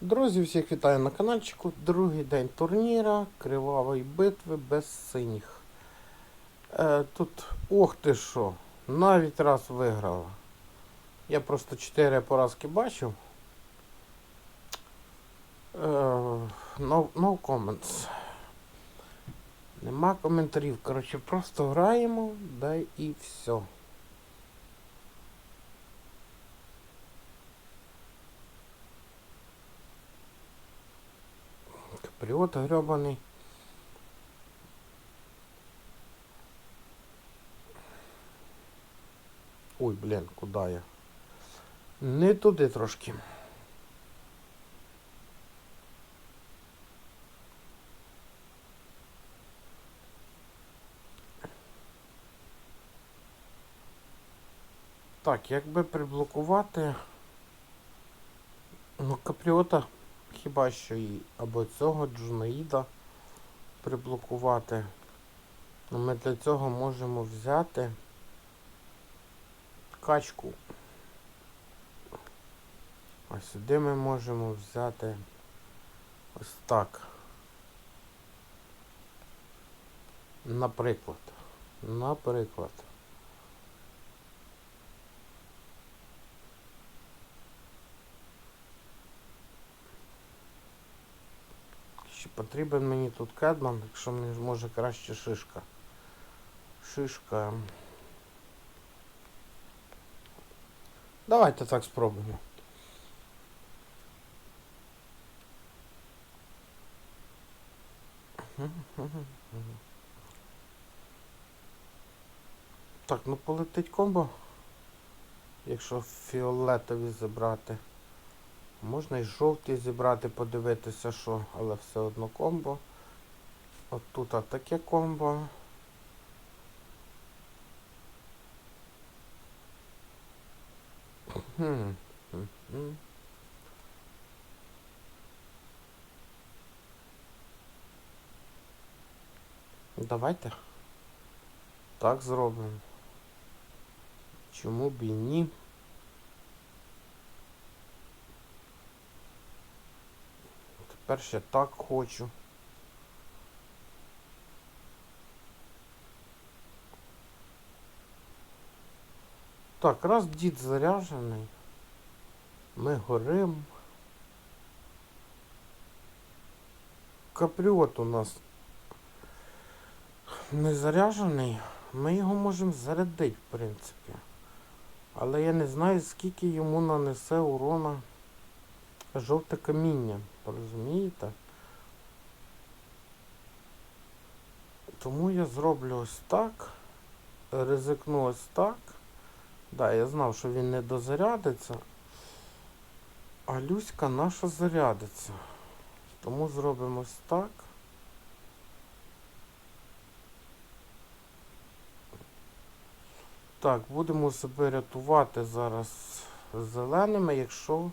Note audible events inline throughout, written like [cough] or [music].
Друзі, всіх вітаю на каналчику. Другий день турніра, кривавої битви без синіх. Е, тут, ох ти що, навіть раз виграла. Я просто 4 поразки бачив. Е, no, no comments. Нема коментарів. Коротше, просто граємо, дай і все. Каприот гребаний. Ой, блін, куди я? Не туди трошки. Так, як би приблокувати. Ну, капріота хіба що і або цього джунаїда приблокувати. Ну, Ми для цього можемо взяти качку. А сюди ми можемо взяти ось так. Наприклад. Наприклад. Ще потрібен мені тут кедман, якщо мені може краще шишка. Шишка. Давайте так спробуємо. Так, ну полетить комбо. Якщо фіолетові забрати. Можна і жовті зібрати, подивитися, що, але все одно комбо. От тут таке комбо. Давайте так зробимо. Чому б і ні? Тепер ще так хочу. Так, раз дід заряджений, ми горим. Капріот у нас не заряджений, ми його можемо зарядити, в принципі. Але я не знаю, скільки йому нанесе урона жовте каміння, розумієте? Тому я зроблю ось так. Ризикну ось так. Да, я знав, що він не дозарядиться. А Люська наша зарядиться. Тому зробимо ось так. Так, будемо себе рятувати зараз зеленими, якщо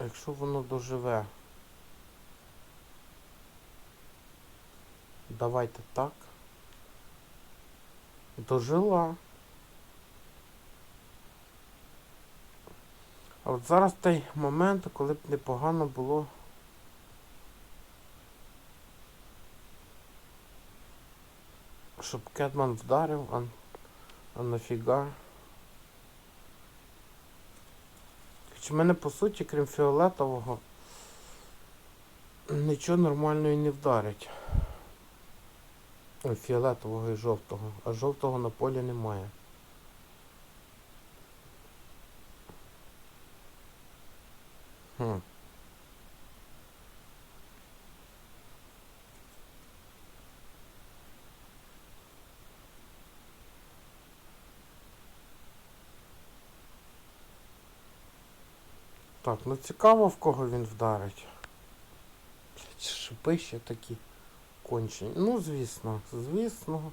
якщо воно доживе. Давайте так. Дожила. А от зараз той момент, коли б непогано було. Щоб Кетман вдарив, а, а нафіга. Хоч в мене по суті, крім фіолетового, нічого нормального і не вдарить. Фіолетового і жовтого. А жовтого на полі немає. Хм. Так, ну цікаво в кого він вдарить. Шипи ще такі кончені. Ну, звісно, звісно.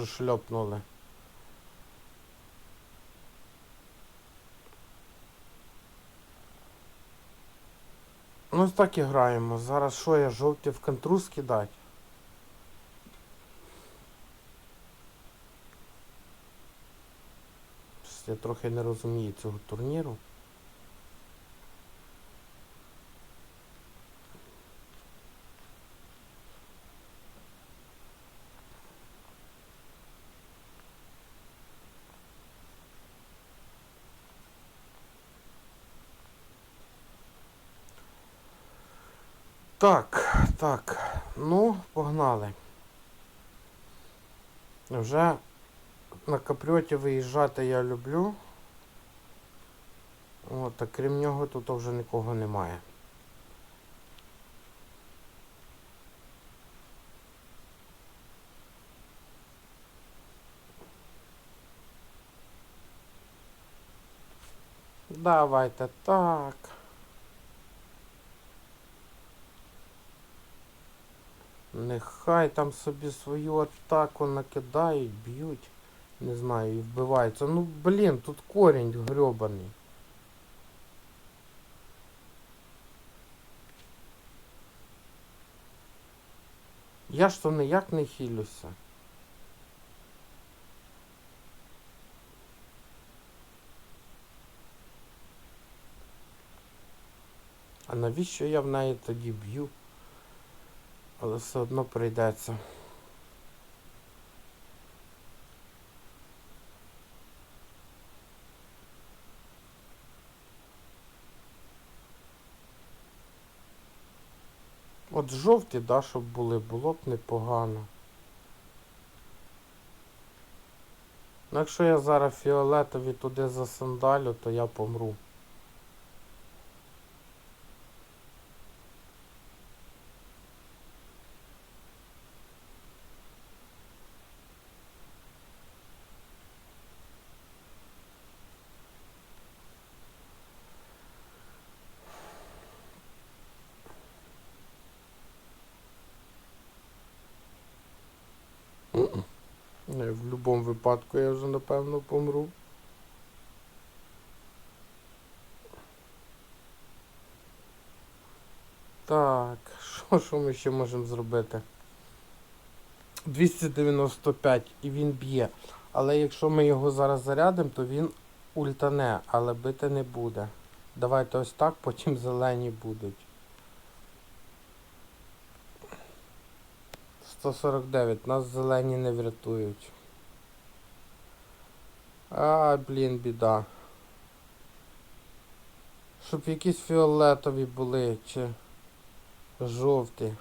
Дуже шльопнули. Ну так і граємо. Зараз що я жовті в контру скидать? Я трохи не розумію цього турніру. Так, так, ну, погнали. Вже на капріоті виїжджати я люблю. От, а крім нього тут вже нікого немає. Давайте так. Нехай там собі свою атаку накидають, б'ють. Не знаю, і вбиваються. Ну блін, тут корінь грьобаний. Я ж то ніяк не хилюся. А навіщо я в неї тоді б'ю? Але все одно прийдеться. От жовті, да, щоб були, було б непогано. Ну, якщо я зараз фіолетові туди засандалю, то я помру. Не, в будь-якому випадку я вже напевно помру. Так, [laughs] що, що ми ще можемо зробити? 295 і він б'є. Але якщо ми його зараз зарядимо, то він ультане, але бити не буде. Давайте ось так, потім зелені будуть. 149, нас зелені не врятують. А, блін, біда. Щоб якісь фіолетові були, чи жовті.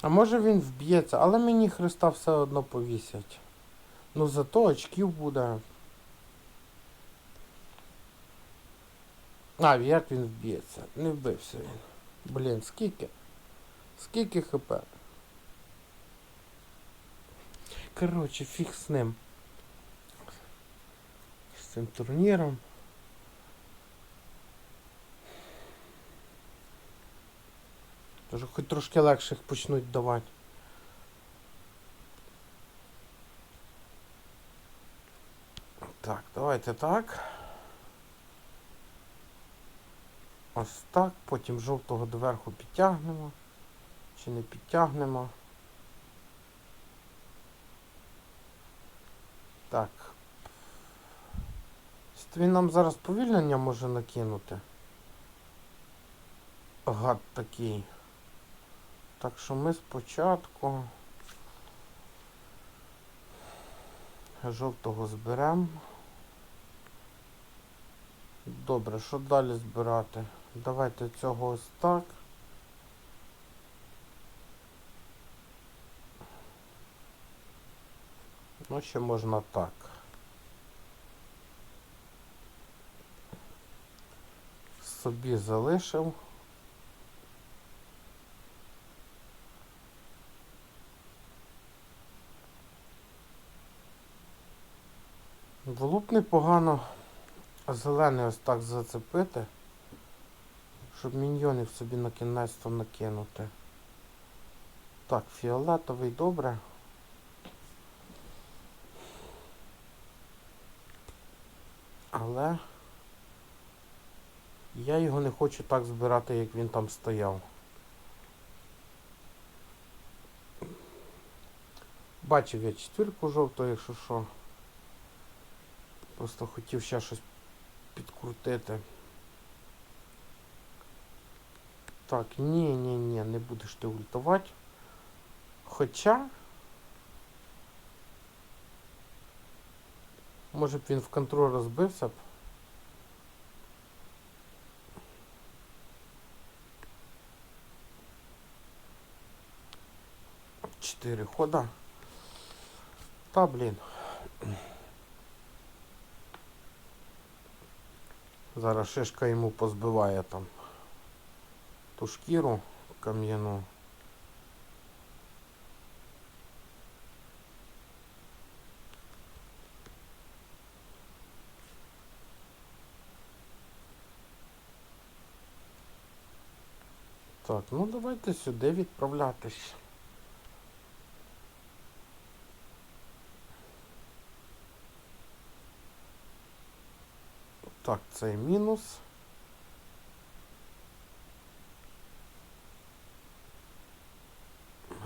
А може він вб'ється, але мені Христа все одно повісять. Ну зато очків буде. А, як він вб'ється? Не вбився він. Блін, скільки? Скільки хп? Коротше, фіг з ним. З цим турніром. Тож хоч трошки легше їх почнуть давати. Так, давайте так. Ось так, потім жовтого доверху підтягнемо. Чи не підтягнемо. Так. Він нам зараз повільнення може накинути. Гад такий. Так що ми спочатку жовтого зберемо. Добре, що далі збирати? Давайте цього ось так. Ну, ще можна так. Собі залишив. Було б непогано зелений ось так зацепити, Щоб міньйонів собі на кінець накинути. Так, фіолетовий добре. Але я його не хочу так збирати, як він там стояв. Бачив я четвірку жовту, якщо що. Просто хотів ще щось підкрутити. Так, ні, ні, ні, не будеш ти ультувати. Хоча. Може б він в контроль розбився б. Чотири хода. Та блін. Зараз шишка йому позбиває там ту шкіру кам'яну. Ну давайте сюди відправлятись. Так, це мінус.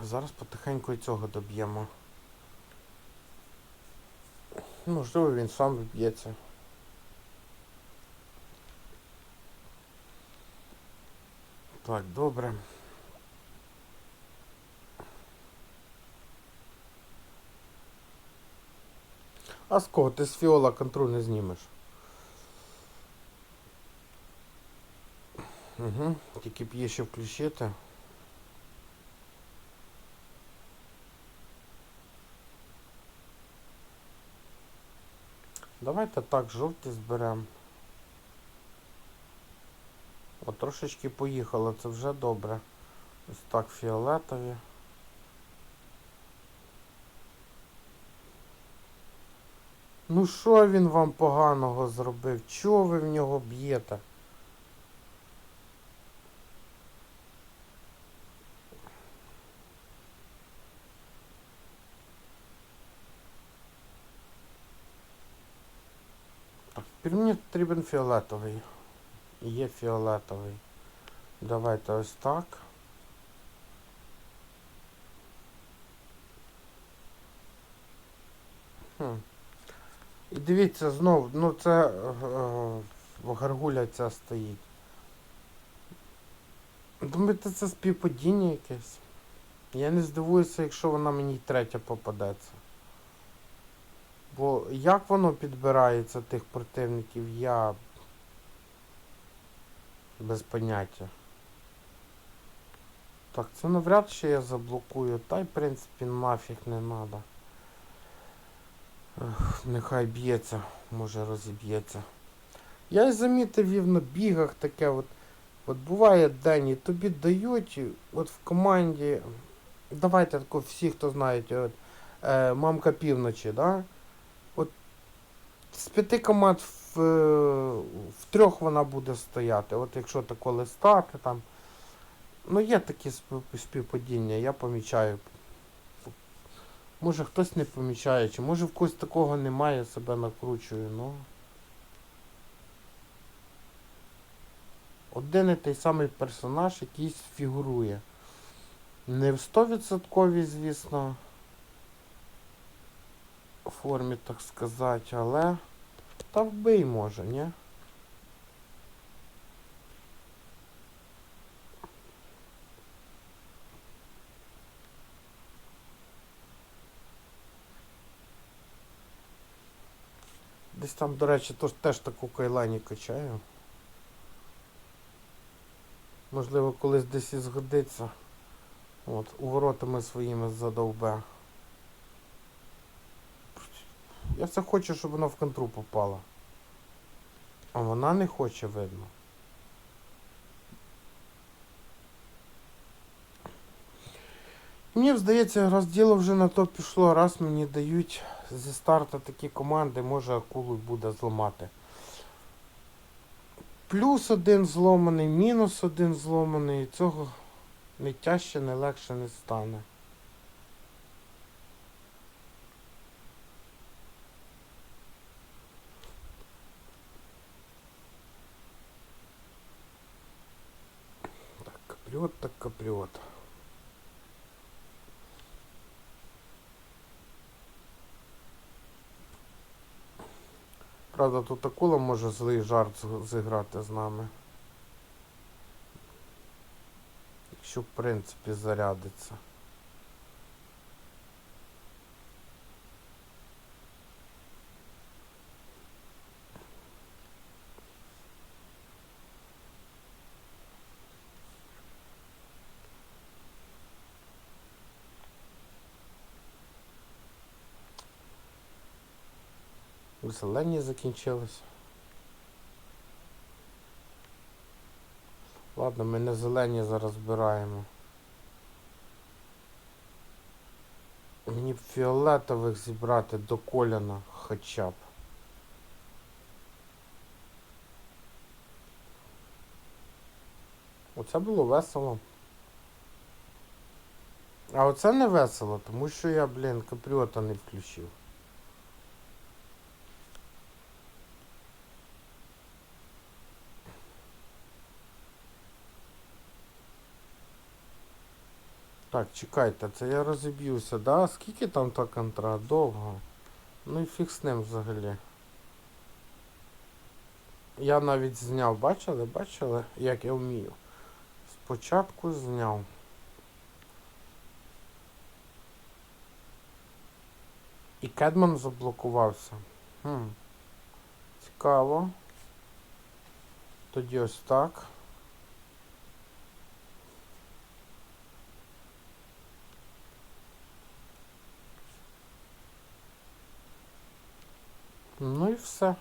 Зараз потихеньку і цього доб'ємо. Можливо, він сам виб'ється. Так, добре. А з кого ти з фіола контроль не знімеш? Угу, тільки б є ще включити. Давайте так жовті зберемо. От трошечки поїхало, це вже добре. Ось так фіолетові. Ну що він вам поганого зробив? Чого ви в нього б'єте? Так, мені потрібен фіолетовий. Є фіолетовий. Давайте ось так. Хм. І дивіться знов, ну це е, е, гаргуля ця стоїть. Думаєте, це співпадіння якесь? Я не здивуюся, якщо вона мені третя попадеться. Бо як воно підбирається тих противників, я без поняття. Так, це навряд чи я заблокую, та й в принципі нафіг не треба. Нехай б'ється, може розіб'ється. Я й замітив і на бігах таке от. От буває день, і тобі дають, от в команді. Давайте тако всі, хто знають, от, е, мамка півночі, да? От з п'яти команд в, в трьох вона буде стояти. От якщо тако листати там. Ну є такі співпадіння, я помічаю. Може хтось не помічає, чи може в когось такого немає, себе накручую, ну. Один і той самий персонаж якийсь фігурує. Не в 100%, звісно, формі, так сказати, але та вбий може, ні? Десь там, до речі, тож, теж таку кайлані качаю. Можливо, колись десь і згодиться. От, у воротами своїми задовбе. Я все хочу, щоб вона в контру попала. А вона не хоче, видно. Мені здається, раз діло вже на то пішло, раз мені дають зі старту такі команди, може акулу буде зламати. плюс один зломаний, мінус один зломаний, і цього не тяжче, не легше не стане. Каприот, так каприот. Правда, тут акула може злий жарт зіграти з нами. Якщо в принципі зарядиться. Зелені закінчились. Ладно, ми не зелені зараз збираємо. Мені б фіолетових зібрати до коляна хоча б. Оце було весело. А оце не весело, тому що я, блін, капріота не включив. Так, чекайте, це я розіб'юся, да? Скільки там та контра? Довго. Ну і фіг з ним взагалі. Я навіть зняв, бачили? Бачили, як я вмію? Спочатку зняв. І Кедман заблокувався. Хм. Цікаво. Тоді ось так. Ну і все.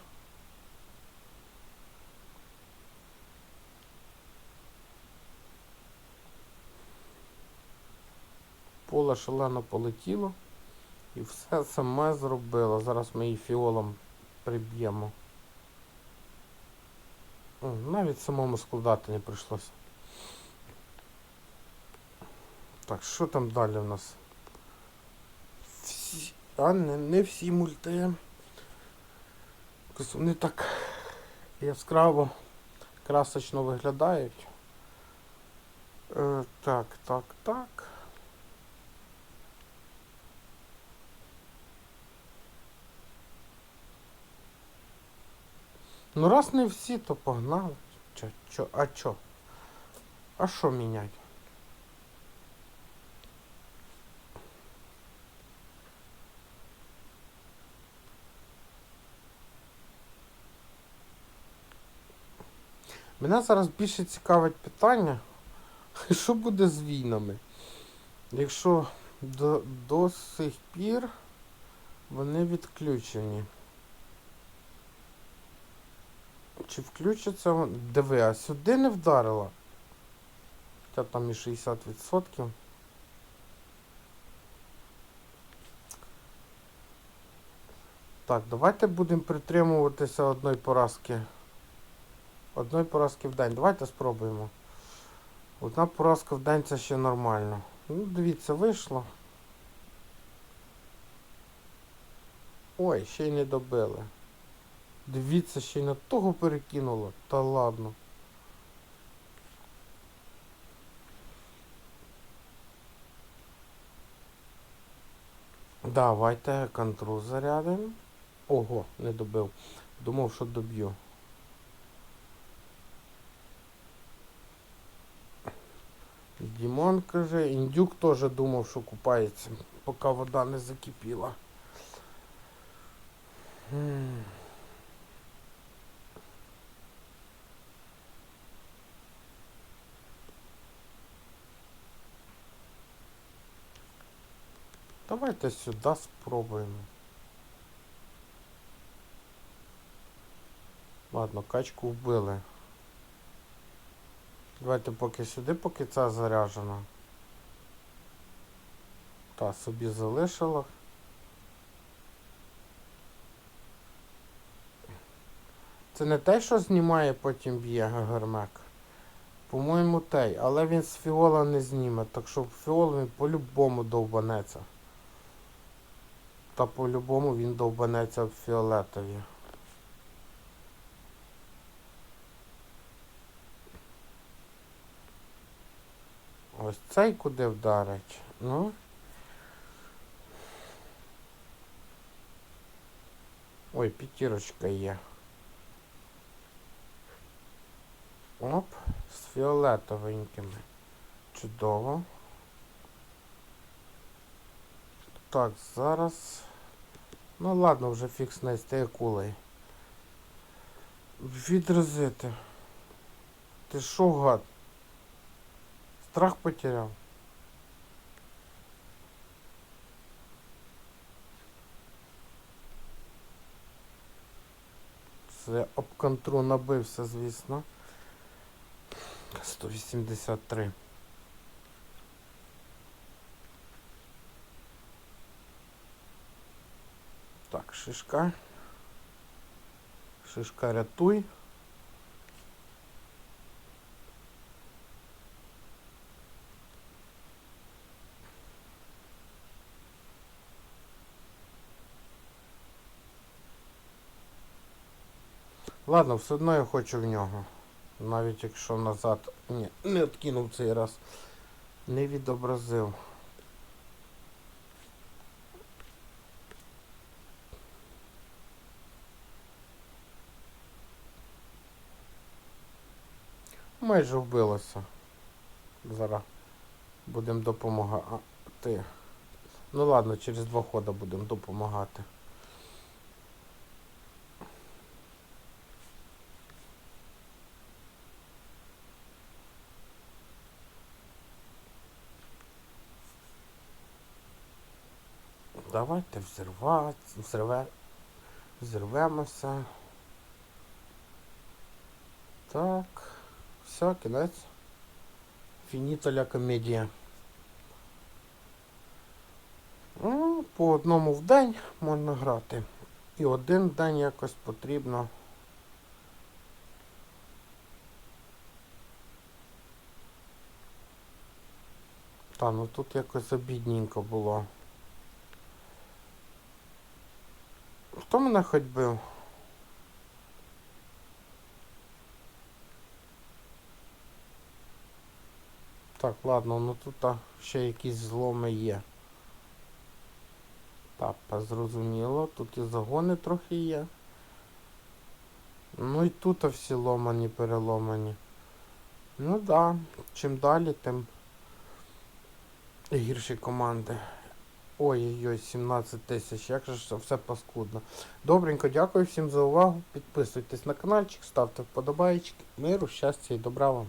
Поле шалено полетіло і все саме зробило. Зараз ми її фіолом приб'ємо. Навіть самому складати не прийшлося. Так, що там далі в нас? Всі... А, не, не всі мульти. Вони так яскраво, красочно виглядають. Е, так, так, так. Ну раз не всі, то погнали. Чо, чо, а чо? А що міняти? Мене зараз більше цікавить питання, [laughs] що буде з війнами? Якщо до, до сих пір вони відключені. Чи включаться вони? Диви, а сюди не вдарила? Хоча там і 60%. Так, давайте будемо притримуватися одної поразки. Одної поразки в день. Давайте спробуємо. Одна поразка в день це ще нормально. Ну, дивіться, вийшло. Ой, ще й не добили. Дивіться, ще й на того перекинуло. Та ладно. Давайте контру зарядимо. Ого, не добив. Думав, що доб'ю. Дімон каже, індюк теж думав, що купається, поки вода не закипіла. Давайте сюди спробуємо. Ладно, качку вбили. Давайте поки сюди, поки ця заряджена. Та, собі залишила. Це не те, що знімає, потім б'є гермек. По-моєму, той, але він з фіола не зніме, так що фіол він по-любому довбанеться. Та по-любому він довбанеться в фіолетові. Ось цей куди вдарить. Ну. Ой, п'ятірочка є. Оп, з фіолетовенькими. Чудово. Так, зараз. Ну ладно, вже фікс з нею кулею. Відразити. Ти шо, гад? Страх потеряв. Це об контру набився, звісно. 183. Так, шишка. Шишка рятуй. Ладно, все одно я хочу в нього. Навіть якщо назад... Ні, не откинув цей раз. Не відобразив. Майже вбилося. Зараз будемо допомагати. Ну ладно, через два хода будемо допомагати. Давайте взірвати, взриве, взірвемося. Так. Все, кінець. Фініто ля комедія. Ну, по одному в день можна грати. І один день якось потрібно. Та, ну тут якось обідненько було. Мене хоч бив? Так, ладно, ну тут ще якісь зломи є. Так, зрозуміло, тут і загони трохи є. Ну і тут всі ломані, переломані. Ну да, чим далі, тим гірші команди. Ой-ой-ой, 17 тисяч, як же все паскудно. Добренько, дякую всім за увагу. Підписуйтесь на каналчик, ставте вподобайки. Миру, щастя і добра вам.